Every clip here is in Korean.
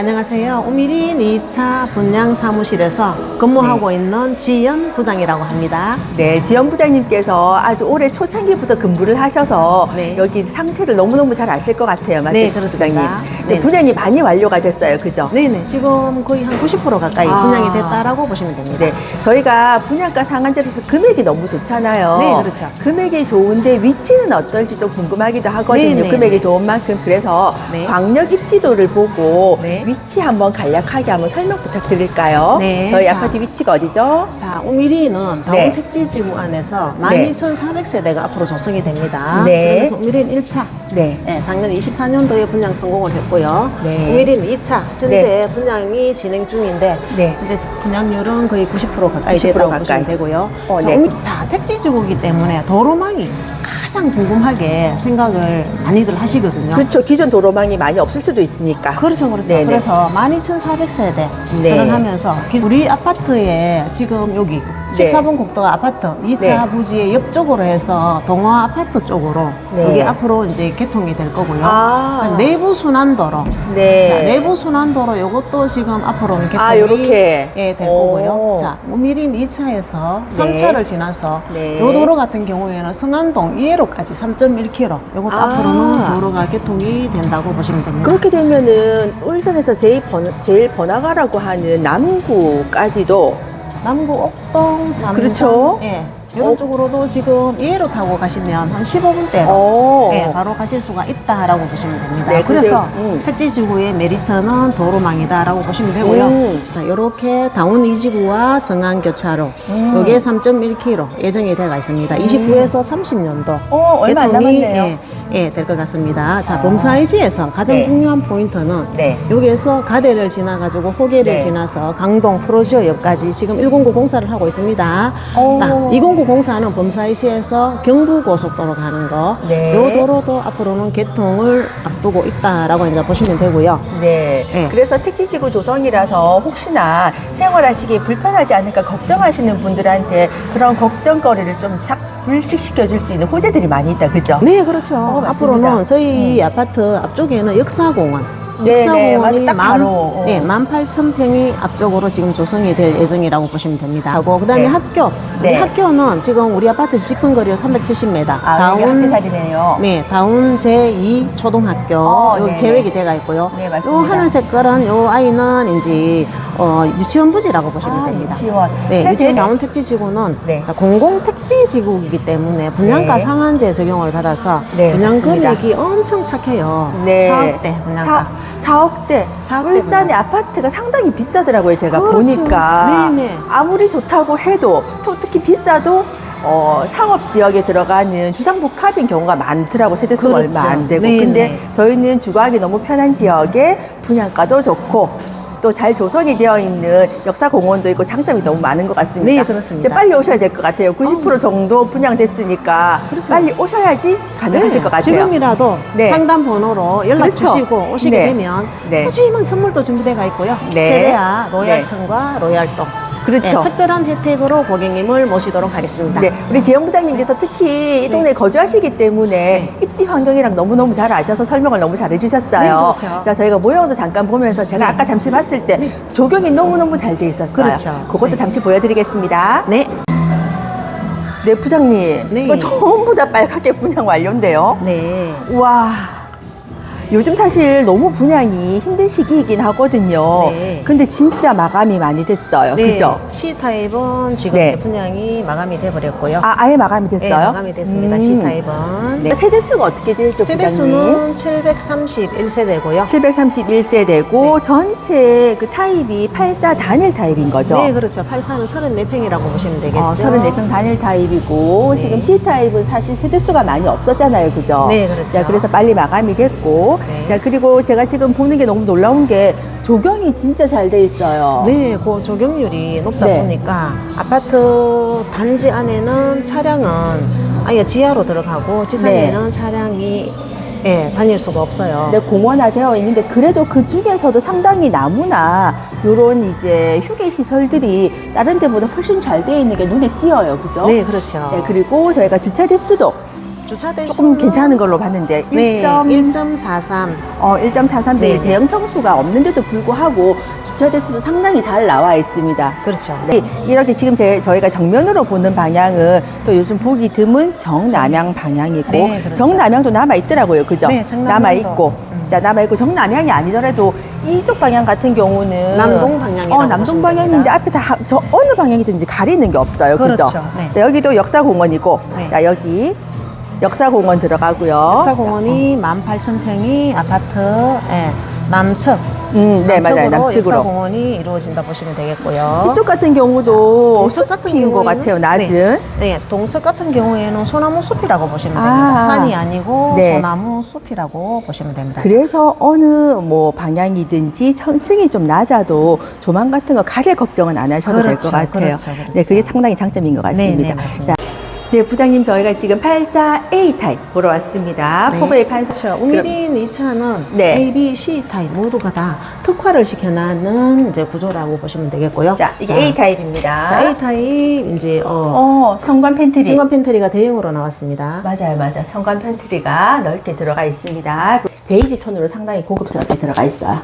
안녕하세요. 우미린 2차 분양 사무실에서 근무하고 있는 지연 부장이라고 합니다. 네, 지연 부장님께서 아주 올해 초창기부터 근무를 하셔서 네. 여기 상태를 너무너무 잘 아실 것 같아요. 맞죠, 네, 그렇습니다. 부장님? 네, 네. 분양이 많이 완료가 됐어요. 그죠? 네네, 지금 거의 한 90% 가까이 아. 분양이 됐다라고 보시면 됩니다. 네, 저희가 분양가 상한제로서 금액이 너무 좋잖아요. 네, 그렇죠. 금액이 좋은데 위치는 어떨지 좀 궁금하기도 하거든요. 네, 네, 금액이 네. 좋은 만큼 그래서 네. 광역 입지도를 보고 네. 위치 한번 간략하게 한번 설명 부탁드릴까요? 네, 저희 자. 아파트 위치가 어디죠? 자, 우미리는 다운 네. 택지지구 안에서 네. 12,400세대가 앞으로 조성이 됩니다. 네. 그래서 우미린 1차, 네. 네, 작년 24년도에 분양 성공을 했고요. 네. 우미린 2차, 현재 분양이 진행 중인데 네. 이제 분양률은 거의 90% 가까이 90% 되다고 가까이. 되고요. 어, 자, 네. 자, 택지지구이기 때문에 도로망이 가장 궁금하게 생각을 많이들 하시거든요. 그렇죠. 기존 도로망이 많이 없을 수도 있으니까. 그렇죠, 그렇죠. 네네. 그래서 12,400세대 네. 결혼하면서 우리 아파트에 지금 여기 네. 14번 국도가 아파트 2차 네. 부지의 옆쪽으로 해서 동화 아파트 쪽으로 네. 여기 앞으로 이제 개통이 될 거고요. 아. 내부 순환도로 네. 자, 내부 순환도로 이것도 지금 앞으로는 개통이 아, 요렇게. 예, 될 오. 거고요. 자, 우미린 2차에서 네. 3차를 지나서 네. 요 도로 같은 경우에는 승안동 2회로까지 3.1km 요것도 아. 앞으로는 도로가 개통이 된다고 보시면 됩니다. 그렇게 되면은 울산에서 제일, 번, 제일 번화가라고 하는 남구까지도 남구 옥동 삼 그렇죠. 예. 이런 어. 쪽으로도 지금 2회로 타고 가시면 한 15분대로 어. 예, 바로 가실 수가 있다라고 보시면 됩니다. 네, 그래서 그래서, 음. 택지지구의 메리트는 도로망이다라고 보시면 되고요. 음. 자, 이렇게 다운 이지구와 성안 교차로 음. 요게 3.1km 예정이 되어 있습니다. 29에서 30년도 어, 얼마 안 남았네요. 예, 예, 될 것 같습니다. 자, 범사이시에서 가장 네. 중요한 포인트는 네. 여기에서 가대를 지나가지고 호계를 네. 지나서 강동 프로지오역까지 지금 109 공사를 하고 있습니다. 오. 자, 209 공사는 범사이시에서 경부고속도로 가는 거. 네. 요 도로도 앞으로는 개통을 앞두고 있다라고 이제 보시면 되고요. 네. 네. 그래서 택지지구 조성이라서 혹시나 생활하시기에 불편하지 않을까 걱정하시는 분들한테 그런 걱정거리를 좀싹 불식시켜 줄 수 있는 호재들이 많이 있다. 그죠? 네, 그렇죠. 어, 맞습니다. 앞으로는 저희 아파트 앞쪽에는 역사공원. 네, 네, 역사공원이 딱 만- 바로, 어. 네, 18,000평이 앞쪽으로 지금 조성이 될 예정이라고 보시면 됩니다. 하고 그다음에 네. 학교. 네. 이 학교는 지금 우리 아파트 직선거리 370m. 아, 여기 학교 자리네요. 네, 다운 제2 초등학교 어, 요 네, 계획이 돼가 있고요. 네, 요 맞습니다. 하늘 색 깔은 요 아이는 이제 어, 유치원 부지라고 보시면 아, 됩니다. 유치원. 네, 네, 유치원 네. 다운 택지지구는 네. 자, 공공 택지지구이기 때문에 분양가 네. 상한제 적용을 받아서 네, 분양 맞습니다. 금액이 엄청 착해요. 네. 4억대 분양가. 4, 억대 울산의 분양. 아파트가 상당히 비싸더라고요, 제가 그렇죠. 보니까. 네네. 아무리 좋다고 해도, 또 특히 비싸도, 어, 상업 지역에 들어가는 주상복합인 경우가 많더라고, 세대수가 그렇죠. 얼마 안 되고. 네네. 근데 저희는 주거하기 너무 편한 지역에 분양가도 좋고, 또 잘 조성이 되어 있는 역사 공원도 있고 장점이 너무 많은 것 같습니다. 네, 그렇습니다. 이제 빨리 오셔야 될 것 같아요. 90% 정도 분양됐으니까 그렇죠. 빨리 오셔야지 가능하실 네, 것 같아요. 지금이라도 네. 상담 번호로 연락 그렇죠. 주시고 오시게 네. 되면 네. 푸짐한 선물도 준비되어 있고요. 네. 최대한 로얄층과 로얄동. 그렇죠. 네, 특별한 혜택으로 고객님을 모시도록 하겠습니다. 네, 우리 지영 부장님께서 특히 이 동네에 거주하시기 때문에 입지 환경이랑 너무너무 잘 아셔서 설명을 너무 잘 해주셨어요. 네, 그렇죠. 자, 저희가 모형도 잠깐 보면서 제가 아까 잠시 봤을 때 조경이 너무너무 잘 돼 있었어요. 그렇죠. 그것도 네. 잠시 보여드리겠습니다. 네. 네, 부장님. 네. 이거 전부 다 빨갛게 분양 완료인데요. 네. 와. 요즘 사실 너무 분양이 힘든 시기이긴 하거든요. 네. 근데 진짜 마감이 많이 됐어요. 네. 그죠? C타입은 지금 네. 분양이 마감이 돼버렸고요. 아, 아예 마감이 됐어요? 네, 마감이 됐습니다. 음. C타입은. 네. 세대수가 어떻게 되죠? 세대수는 731세대고요. 731세대고 전체 그 타입이 84 단일 타입인 거죠? 네, 그렇죠. 84는 34평이라고 보시면 되겠죠. 어, 34평 단일 타입이고 네. 지금 C 타입은 사실 세대수가 많이 없었잖아요, 그죠? 네, 그렇죠. 자, 그래서 빨리 마감이 됐고, 네. 자 그리고 제가 지금 보는 게 너무 놀라운 게 조경이 진짜 잘 돼 있어요. 네, 그 적용률이 높다 네. 보니까 아파트 단지 안에는 차량은 아예 지하로 들어가고 지상에는 차량이 예, 다닐 수가 없어요. 네, 공원화 되어 있는데 그래도 그 중에서도 상당히 나무나 요런 이제 휴게 시설들이 다른 데보다 훨씬 잘 되어 있는 게 눈에 띄어요, 그죠? 네, 그렇죠. 네, 그리고 저희가 주차 대수도 주차 대수 조금 괜찮은 걸로 봤는데 네, 1점 1.43. 어, 1.43대 네. 대형 평수가 없는데도 불구하고 주차 대수도 상당히 잘 나와 있습니다. 그렇죠. 네, 이렇게 지금 제, 저희가 정면으로 보는 방향은 또 요즘 보기 드문 정남향 방향이고 네, 그렇죠. 정남향도 남아 있더라고요, 그죠? 네, 정남향도. 남아 있고, 음. 자 남아 있고 정남향이 아니더라도 이쪽 방향 같은 경우는 남동 방향이라고 어, 남동 방향인데. 앞에 다 저 어느 방향이든지 가리는 게 없어요, 그죠? 그렇죠. 네. 자, 여기도 역사공원이고, 네. 자 여기 역사공원 들어가고요. 역사공원이 18,000평이 아파트 예, 남측. 음, 네 맞아요, 남측으로. 역사공원이 이루어진다 보시면 되겠고요. 이쪽 같은 경우도 동측 같은 숲인 것 경우에는- 같아요, 낮은. 네, 네, 동측 같은 경우에는 소나무 숲이라고 보시면 아. 됩니다. 산이 아니고 네. 소나무 숲이라고 보시면 됩니다. 그래서 어느 뭐 방향이든지 청층이 좀 낮아도 조망 같은 거 가릴 걱정은 안 하셔도 될 것 그렇죠, 같아요. 그렇죠, 그렇죠. 네, 그게 상당히 장점인 것 네, 같습니다. 네, 맞습니다. 자, 네, 부장님 저희가 지금 84A 타입 보러 왔습니다. 네. 포브의 판사. 그렇죠. 우미린 이 차는 네. A, B, C 타입 모두가 다 특화를 시켜놨는 이제 구조라고 보시면 되겠고요. 자, 이게 자, A 타입입니다. 자, A 타입 이제 어, 어, 현관 팬트리. 현관 팬트리가 대형으로 나왔습니다. 맞아요, 맞아요. 현관 팬트리가 넓게 들어가 있습니다. 베이지 톤으로 상당히 고급스럽게 들어가 있어요.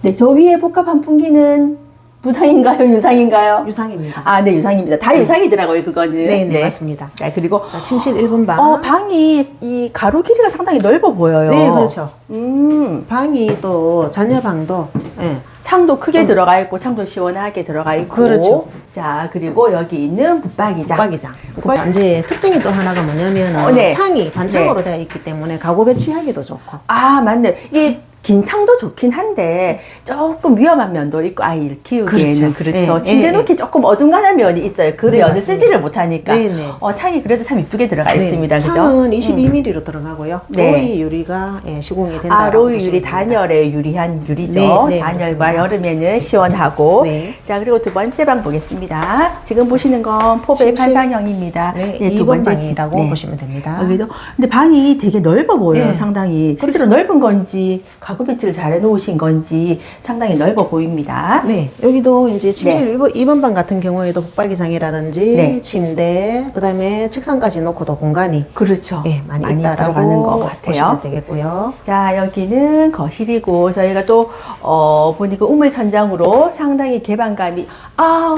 네, 저 위에 복합 환풍기는 부상인가요, 유상인가요? 유상입니다. 아, 네, 유상입니다. 다 유상이더라고요, 그거는. 네, 네, 맞습니다. 자, 그리고 자, 침실 1분 방. 어, 방이 이 가로 길이가 상당히 넓어 보여요. 네, 그렇죠. 음, 방이 또 자녀 방도 예. 창도 크게 들어가 있고 창도 시원하게 들어가 있고. 그렇죠. 자, 그리고 여기 있는 붙박이장. 붙박이장. 붙박이 이제 특징이 또 하나가 뭐냐면 어, 네. 창이 반창으로 되어 있기 때문에 가구 배치하기도 좋고. 아, 맞네. 이게 긴 창도 좋긴 한데 조금 위험한 면도 있고 아이를 키우기에는 그렇죠. 그렇죠. 예, 침대 예, 놓기 조금 어중간한 면이 있어요. 그 네, 면을 맞습니다. 쓰지를 못하니까. 네, 네. 어, 창이 그래도 참 이쁘게 들어가 네, 있습니다. 그죠? 창은 음. 22mm로 들어가고요. 네. 로이 유리가 예, 시공이 된다. 아, 로이 유리 단열에 유리한 유리죠. 네, 네, 단열과 맞습니다. 여름에는 시원하고. 네. 자, 그리고 두 번째 방 보겠습니다. 지금 보시는 건 포베 침실. 판상형입니다. 네, 네, 두 2번 번째 방이라고 네. 보시면 됩니다. 여기도 근데 방이 되게 넓어 보여요 네. 상당히 실제로 넓은 건지 가구 배치를 잘 해놓으신 건지 상당히 넓어 보입니다 네, 여기도 이제 침실 네. 일 2번, 2번 방 같은 경우에도 붙박이장이라든지 네. 침대, 그다음에 책상까지 놓고도 공간이 그렇죠 예, 많이, 많이 있다라고 들어가는 것 같아요 되겠고요. 자 여기는 거실이고 저희가 또 어, 보니까 우물 천장으로 상당히 개방감이 아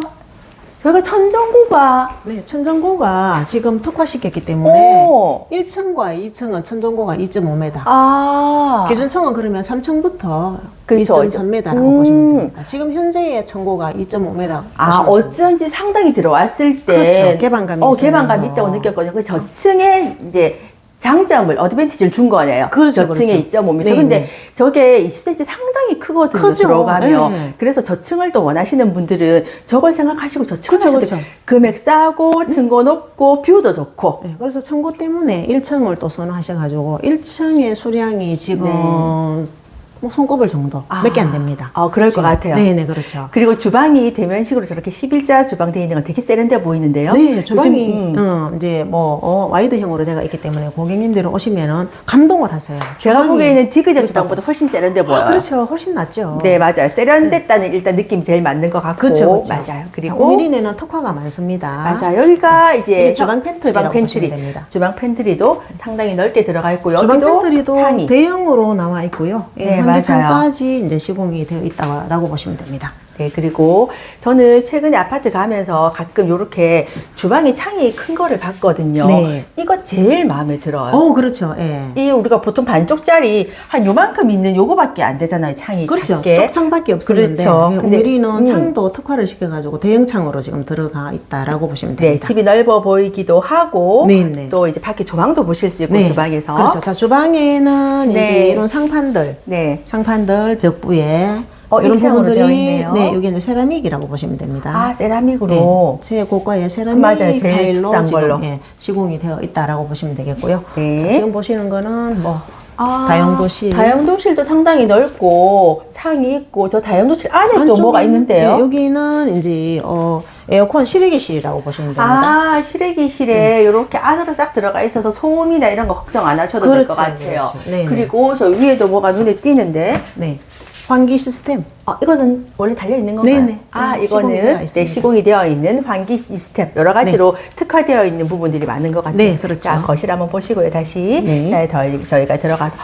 저희가 천정고가 네, 천정고가 지금 특화시켰기 때문에 오. 1층과 2층은 천정고가 2.5m. 아 기준청은 그러면 3층부터 그렇죠. 2.3m라고 음. 보시면 됩니다. 지금 현재의 청고가 2.5m. 아, 어쩐지 상당히 들어왔을 때 그렇죠. 개방감이 어, 있어요. 개방감이 있다고 느꼈거든요. 그 저층에 이제 장점을 어드밴티지를 준 거네요. 그렇죠, 저층에 그렇죠. 2.5m. 네, 근데 네. 저게 20cm 상당히 크거든요. 크죠. 들어가면. 네. 그래서 저층을 또 원하시는 분들은 저걸 생각하시고 저층을 그렇죠, 그렇죠. 금액 싸고 층고 높고 뷰도 좋고. 네, 그래서 청고 때문에 1층을 또 선호하셔 가지고 1층의 수량이 지금 네. 뭐 손꼽을 정도 아. 몇 개 안 됩니다. 아, 그럴 것 지금. 같아요. 네네 그렇죠. 그리고 주방이 대면식으로 저렇게 11자 주방 되어 있는 건 되게 세련돼 보이는데요. 네, 주방이 요즘, 음. 어, 이제 뭐 어, 와이드형으로 되어 있기 때문에 고객님들은 오시면은 감동을 하세요. 제가 보기에는 디귿자. 주방보다 훨씬 세련돼 보여요. 아, 그렇죠, 훨씬 낫죠. 네, 맞아요. 세련됐다는 일단 느낌이 제일 맞는 것 같고. 그렇죠, 그렇죠. 맞아요. 그리고. 미린에는 특화가 많습니다. 맞아. 여기가 이제 이게 주방 팬트리라고 주방 팬트리. 됩니다. 주방 팬트리도 상당히 넓게 들어가 있고 주방 팬트리도 창이. 대형으로 나와 있고요. 예, 네, 맞아요. 현대창까지 이제 시공이 되어 있다고 보시면 됩니다. 네, 그리고 저는 최근에 아파트 가면서 가끔 이렇게 주방에 창이 큰 거를 봤거든요. 네. 이거 제일 마음에 들어요. 어, 그렇죠. 예. 이 우리가 보통 반쪽짜리 한 요만큼 있는 요거밖에 안 되잖아요. 창이 그렇죠. 작게. 쪽창밖에 없었는데 그렇죠. 예, 근데, 우리는 음. 창도 특화를 시켜가지고 대형 창으로 지금 들어가 있다라고 보시면 네, 됩니다. 집이 넓어 보이기도 하고 네, 네. 또 이제 밖에 조망도 보실 수 있고 네. 주방에서 그렇죠. 자 주방에는 네. 이제 이런 상판들, 네. 상판들 벽부에 어, 이런 부분들이 있네요. 네 여기 이제 세라믹이라고 보시면 됩니다. 아, 세라믹으로. 네, 최고가의 세라믹 맞아요. 제일 비싼 지금, 걸로. 예, 시공이 되어 있다라고 보시면 되겠고요. 네. 자, 지금 보시는 거는 뭐 아, 다용도실. 다용도실도 상당히 넓고 창이 있고 저 다용도실 안에 또 뭐가 있는데요? 네, 여기는 이제 어, 에어컨 실외기실이라고 보시면 됩니다. 아, 실외기실에 이렇게 안으로 싹 들어가 있어서 소음이나 이런 거 걱정 안 하셔도 될것 그렇죠, 같아요. 그렇죠. 네, 그리고 저 위에도 뭐가 눈에 띄는데 네. 환기 시스템. 어, 이거는 원래 달려 있는 건가요? 네네. 아, 네, 이거는 시공이 되어 네. 시공이 되어 있는 환기 시스템 여러 가지로 특화되어 있는 부분들이 많은 것 같아요. 네, 그렇죠. 자, 거실 한번 보시고요. 다시 네. 자, 저희, 저희가 들어가서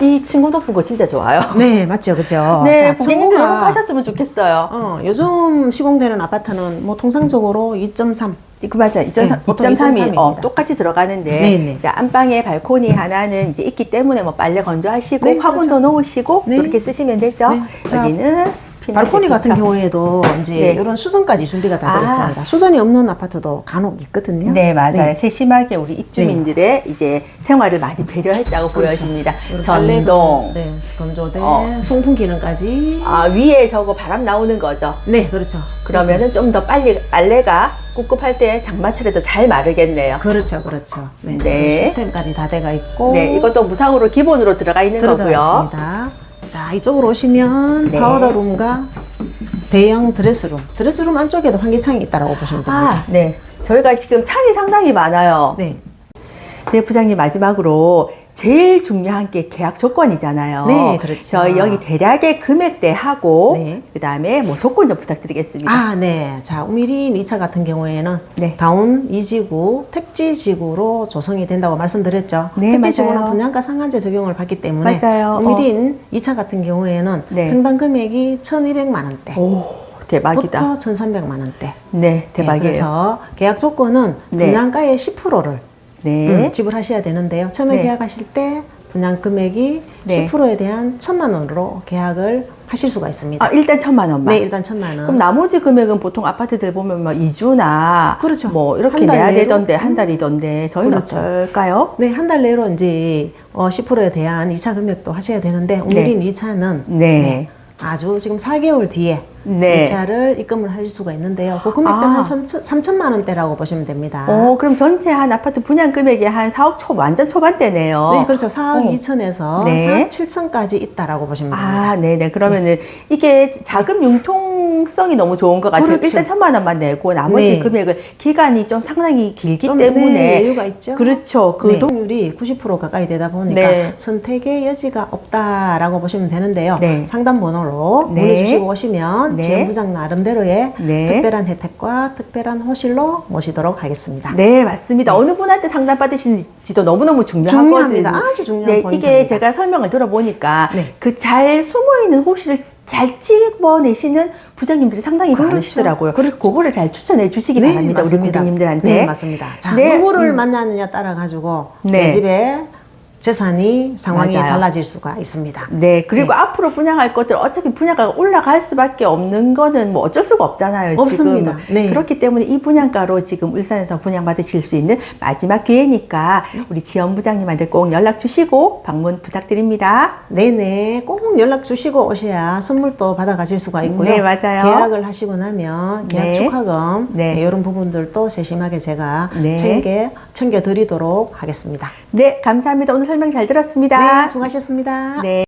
이 층고 높은 거 진짜 좋아요. 네, 맞죠, 그죠. 네, 고객님들 이런 거 하셨으면 좋겠어요. 어, 요즘 시공되는 아파트는 뭐 통상적으로 2.3. 그 맞아. 2.3, 네, 보통 2.3이 어, 2.3입니다. 똑같이 들어가는데 네네. 자, 안방에 발코니 하나는 이제 있기 때문에 뭐 빨래 건조하시고 네, 화분도 놓으시고 네. 이렇게 쓰시면 되죠. 네. 자, 여기는 발코니 같은 대피처. 경우에도 이제 네. 이런 수전까지 준비가 다 아. 되어 있습니다. 수전이 없는 아파트도 간혹 있거든요. 네, 맞아요. 네. 세심하게 우리 입주민들의 이제 생활을 많이 배려했다고 보여집니다. 그리고 전동. 빨래도, 네, 건조대, 어. 송풍 기능까지. 아, 위에 저거 바람 나오는 거죠. 네, 그렇죠. 그러면은 좀 더 빨리 빨래가 꿉꿉할 때 장마철에도 잘 마르겠네요. 그렇죠, 그렇죠. 네, 네. 시스템까지 다 돼가 있고. 네, 이것도 무상으로 기본으로 들어가 있는 거고요. 들어가겠습니다. 자, 이쪽으로 오시면 네. 파우더룸과 대형 드레스룸. 드레스룸 안쪽에도 환기창이 있다라고 보시면 됩니다. 아, 네. 저희가 지금 창이 상당히 많아요. 네. 네, 부장님 마지막으로 제일 중요한 게 계약 조건이잖아요. 네, 그렇죠. 저희 여기 대략의 금액대하고 네. 그다음에 뭐 조건 좀 부탁드리겠습니다. 아, 네. 자, 우미린 2차 같은 경우에는 네. 다운 2지구, 택지 지구로 조성이 된다고 말씀드렸죠. 네, 택지 지구는 맞아요. 분양가 상한제 적용을 받기 때문에 맞아요. 우미린 2차 같은 경우에는 네. 평당 금액이 1,200만 원대. 오, 대박이다. 부터 1,300만 원대. 네, 대박이에요. 그래서 계약 조건은 네. 분양가의 10%를 네. 음, 지불하셔야 되는데요. 처음에 네. 계약하실 때 분양 금액이 네. 10%에 대한 천만 원으로 계약을 하실 수가 있습니다. 아, 일단 천만 원만. 네, 일단 천만 원. 그럼 나머지 금액은 보통 아파트들 보면 뭐 2주나 그렇죠. 뭐 이렇게 내야 내로? 되던데 한 달이던데 저희는 그렇죠. 어떨까요? 네, 한 달 내로 이제 어, 10%에 대한 2차 금액도 하셔야 되는데 오늘인 2차는 네. 아주 지금 4개월 뒤에 네. 2차를 입금을 하실 수가 있는데요. 그 금액대는 아. 한 3천, 3천만 원대라고 보시면 됩니다. 어, 그럼 전체 한 아파트 분양 금액이 한 4억 초 완전 초반대네요. 네, 그렇죠. 4억 어. 2천에서 네. 4억 7천까지 있다라고 보시면 됩니다. 아, 네네. 그러면은 이게 자금 융통성이 너무 좋은 것 같아요. 그렇죠. 일단 천만 원만 내고 나머지 네. 금액을 기간이 좀 상당히 길기 좀, 때문에 네, 여유가 있죠. 그렇죠. 그그 동- 동률이 90% 가까이 되다 보니까 네. 선택의 여지가 없다라고 보시면 되는데요. 네. 상담 번호로 네. 문의 주시고 오시면 네. 지원부장 나름대로의 네. 특별한 혜택과 특별한 호실로 모시도록 하겠습니다. 네, 맞습니다. 어느 분한테 상담 받으시는지도 너무너무 중요하거든요. 중요합니다. 아주 중요한 네, 포인트입니다. 이게 제가 설명을 들어보니까 네. 그잘 숨어 있는 호실을 잘 찍어내시는 부장님들이 상당히 그렇죠. 많으시더라고요. 그렇죠. 그거를 잘 추천해 주시기 바랍니다. 우리 맞습니다. 고객님들한테. 네, 맞습니다. 자, 네, 누구를 음. 만나느냐 따라 가지고 네. 내 집에 재산이 상황이 맞아요. 달라질 수가 있습니다. 네, 그리고 앞으로 분양할 것들 어차피 분양가가 올라갈 수밖에 없는 거는 뭐 어쩔 수가 없잖아요. 없습니다. 지금. 네. 그렇기 때문에 이 분양가로 지금 울산에서 분양받으실 수 있는 마지막 기회니까 우리 지원 부장님한테 꼭 연락 주시고 방문 부탁드립니다. 네네. 꼭 연락 주시고 오셔야 선물도 받아가실 수가 있고요. 네, 맞아요. 계약을 하시고 나면 계약 네. 축하금 네. 네, 이런 부분들도 세심하게 제가 네. 챙겨 챙겨 드리도록 하겠습니다. 네, 감사합니다. 오늘 설명 잘 들었습니다. 네, 수고하셨습니다. 네.